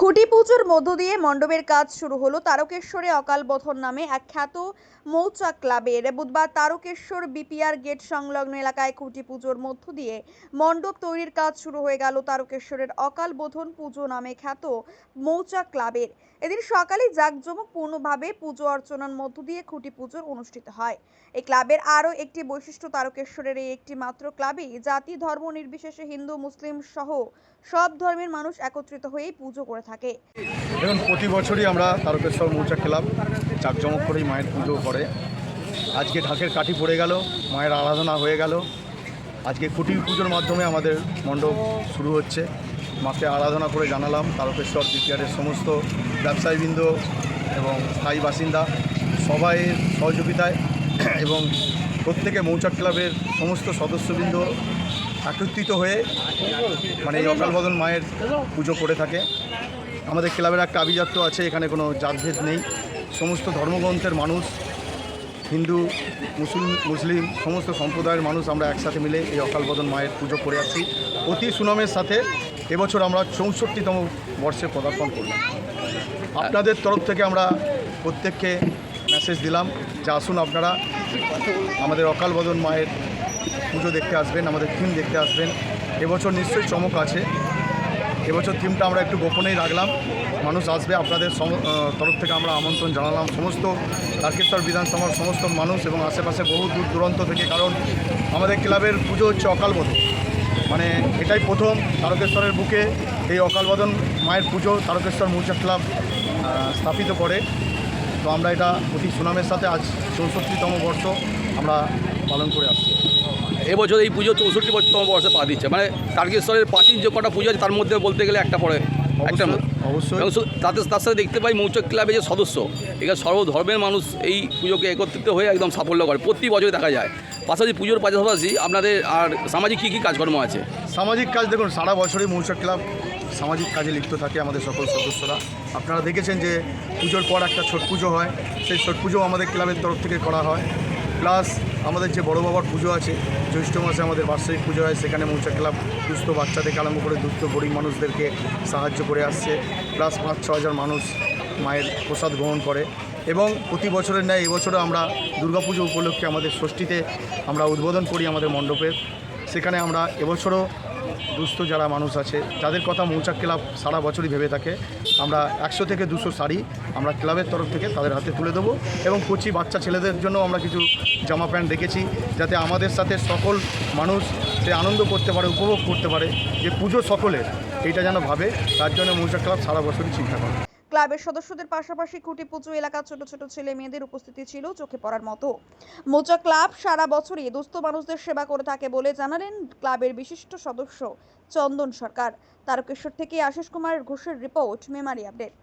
খুঁটি পুজোর মধ্য দিয়ে মণ্ডপের কাজ শুরু হলো তারকেশ্বরে অকাল বোধন নামে এক খ্যাত মৌচাক ক্লাবের। বুধবার তারকেশ্বর বিপিআর গেট সংলগ্ন এলাকায় খুঁটি পুজোর মধ্য দিয়ে মণ্ডপ তৈরির কাজ শুরু হয়ে গেল তারকেশ্বরের অকাল বোধন পুজো নামে খ্যাত মৌচাক ক্লাবের। এদিন সকালে জাঁকজমকপূর্ণভাবে পুজো অর্চনার মধ্য দিয়ে খুঁটি পুজোর অনুষ্ঠিত হয়। এই ক্লাবের আরও একটি বৈশিষ্ট্য তারকেশ্বরের এই একটি মাত্র ক্লাবেই জাতি, ধর্ম, নির্বিশেষে হিন্দু, মুসলিম সহ সব ধর্মের মানুষ একত্রিত হয়েই পুজো করে থাকে। দেখুন, প্রতি বছরই আমরা তারকেশ্বর মৌচা ক্লাব জাঁকজমক করেই মায়ের পুজো করে। আজকে ঢাকের কাঠি পড়ে গেল, মায়ের আরাধনা হয়ে গেল। আজকে কুটি পুজোর মাধ্যমে আমাদের মণ্ডপ শুরু হচ্ছে। মাকে আরাধনা করে জানালাম তারকেশ্বর বিপিআরের সমস্ত ব্যবসায়ীবৃন্দ এবং স্থায়ী বাসিন্দা সবাই সহযোগিতায় এবং প্রত্যেকে মৌচাক ক্লাবের সমস্ত সদস্যবৃন্দ একত্রিত হয়ে মানে এই অকাল বদল মায়ের পুজো করে থাকে। আমাদের ক্লাবের একটা আভিজাত্য আছে, এখানে কোনো জাতভেদ নেই। সমস্ত ধর্মগ্রন্থের মানুষ, হিন্দু, মুসলিম মুসলিম, সমস্ত সম্প্রদায়ের মানুষ আমরা একসাথে মিলে এই অকাল বদন মায়ের পুজো করে আসছি। অতি সুনামের সাথে এবছর আমরা চৌষট্টিতম বর্ষে পদার্পণ করলাম আপনাদের তরফ থেকে আমরা প্রত্যেককে মেসেজ দিলাম। যে আসুন আপনারা, আমাদের অকাল বদন মায়ের পুজো দেখতে আসবেন, আমাদের থিম দেখতে আসবেন। এবছর নিশ্চয়ই চমক আছে। এবছর থিমটা আমরা একটু গোপনেই রাখলাম। মানুষ আসবে, আপনাদের তরফ থেকে আমরা আমন্ত্রণ জানালাম। সমস্ত তারকেশ্বর বিধানসভার সমস্ত মানুষ এবং আশেপাশে বহু দূর দূরান্ত থেকে, কারণ আমাদের ক্লাবের পুজো হচ্ছে অকালবোধন মানে এটাই প্রথম তারকেশ্বরের বুকে। এই অকালবোধন মায়ের পুজো তারকেশ্বর মৌচা ক্লাব স্থাপিত করে। তো আমরা এটা অতি সুনামের সাথে আজ চৌষট্টিতম বর্ষ আমরা পালন করে আসছি। এবছর এই পুজো চৌষট্টি বছরতম বর্ষে পা দিচ্ছে। মানে তারকেশ্বরের প্রাচীন যে কটা পুজো আছে তার মধ্যে বলতে গেলে একটা পড়ে। একটা অবশ্যই, তাতে তার সাথে দেখতে পাই মৌচক ক্লাবের যে সদস্য এখানে সর্বধর্মের মানুষ এই পুজোকে একত্রিত হয়ে একদম সাফল্য করে। প্রতি বছরই দেখা যায়। পাশাপাশি পুজোর পাশাপাশি আপনাদের আর সামাজিক কী কী কাজকর্ম আছে? সামাজিক কাজ দেখুন সারা বছরই মৌসা ক্লাব সামাজিক কাজে লিপ্ত থাকে আমাদের সকল সদস্যরা। আপনারা দেখেছেন যে পুজোর পর একটা ছট পুজো হয়। সেই ছট পুজো আমাদের ক্লাবের তরফ থেকে করা হয়। প্লাস আমাদের যে বড়ো বাবার পুজো আছে, জ্যৈষ্ঠ মাসে আমাদের বার্ষিক পুজো হয়, সেখানে মৌচা ক্লাব দুস্থ বাচ্চা থেকে আরম্ভ করে দুস্থ গরিব মানুষদেরকে সাহায্য করে আসছে। প্লাস পাঁচ ছ হাজার মানুষ মায়ের প্রসাদ গ্রহণ করে এবং প্রতি বছরের ন্যায় এবছরও আমরা দুর্গাপুজো উপলক্ষে আমাদের ষষ্ঠীতে আমরা উদ্বোধন করি আমাদের মণ্ডপের। সেখানে আমরা এবছরও দুস্থ যারা মানুষ আছে, যাদের কথা মৌচাক ক্লাব সারা বছরই ভেবে থাকে, আমরা একশো থেকে দুশো শাড়ি আমরা ক্লাবের তরফ থেকে তাদের হাতে তুলে দেবো এবং কচি বাচ্চা ছেলেদের জন্য আমরা কিছু জামা প্যান্ট রেখেছি যাতে আমাদের সাথে সকল মানুষ সে আনন্দ করতে পারে, উপভোগ করতে পারে, যে পুজো সকলের, এইটা যেন ভাবে, তার জন্য মৌচাক ক্লাব সারা বছরই চিন্তা করে। ক্লাবের সদস্যদের পাশাপাশি খুঁটি পুজো এলাকার ছোট ছোট ছেলে মেয়েদের উপস্থিতি ছিল চোখে পড়ার মতো। মোচা ক্লাব সারা বছরই দুস্থ মানুষদের সেবা করে থাকে বলে জানালেন ক্লাবের বিশিষ্ট সদস্য চন্দন সরকার। তারকেশ্বর থেকে আশিস কুমার ঘোষের রিপোর্ট, মেমারি আপডেট।